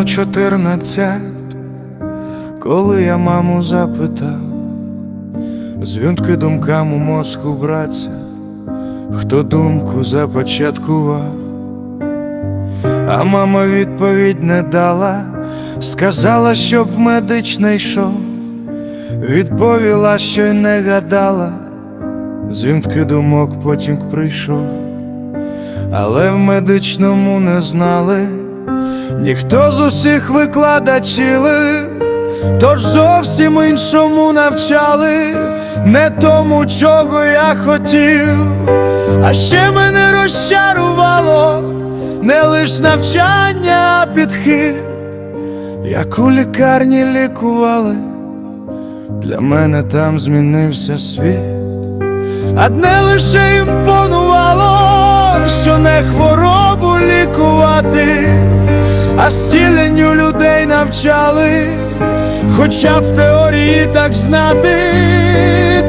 було чотирнадцять, коли я маму запитав, зв'юнтки думкам у мозку братця, хто думку започаткував, а мама відповідь не дала, сказала, щоб в медичне йшов, відповіла, що й не гадала, зв'юнтки думок потім прийшов. Але в медичному не знали, ніхто з усіх викладачили, тож зовсім іншому навчали, не тому, чого я хотів, а ще мене розчарувало не лиш навчання, а підхід, як у лікарні лікували, для мене там змінився світ. Одне лише імпонувало, що не хворобу лікувати, а стіленню людей навчали, хоча б в теорії так знати,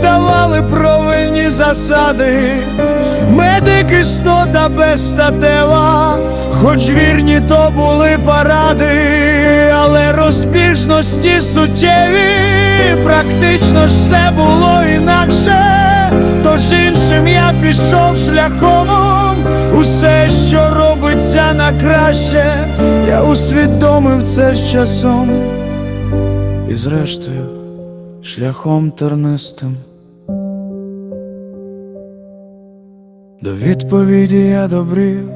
давали правильні засади, медик істота безстатева, хоч вірні то були паради, але розбіжності суттєві, практично все було інакше. Тож іншим я пішов шляхом, усе, що робиться на краще, я усвідомив це з часом, і зрештою, шляхом тернистим. До відповіді я добрів,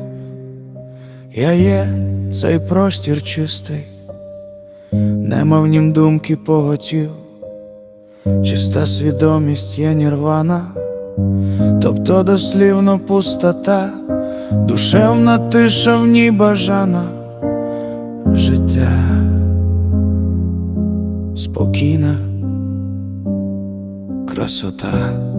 я є цей простір чистий, нема в нім думки поготів. Чиста свідомість є нірвана, тобто дослівно пустота, душевна тиша в ній бажана, життя спокійна красота.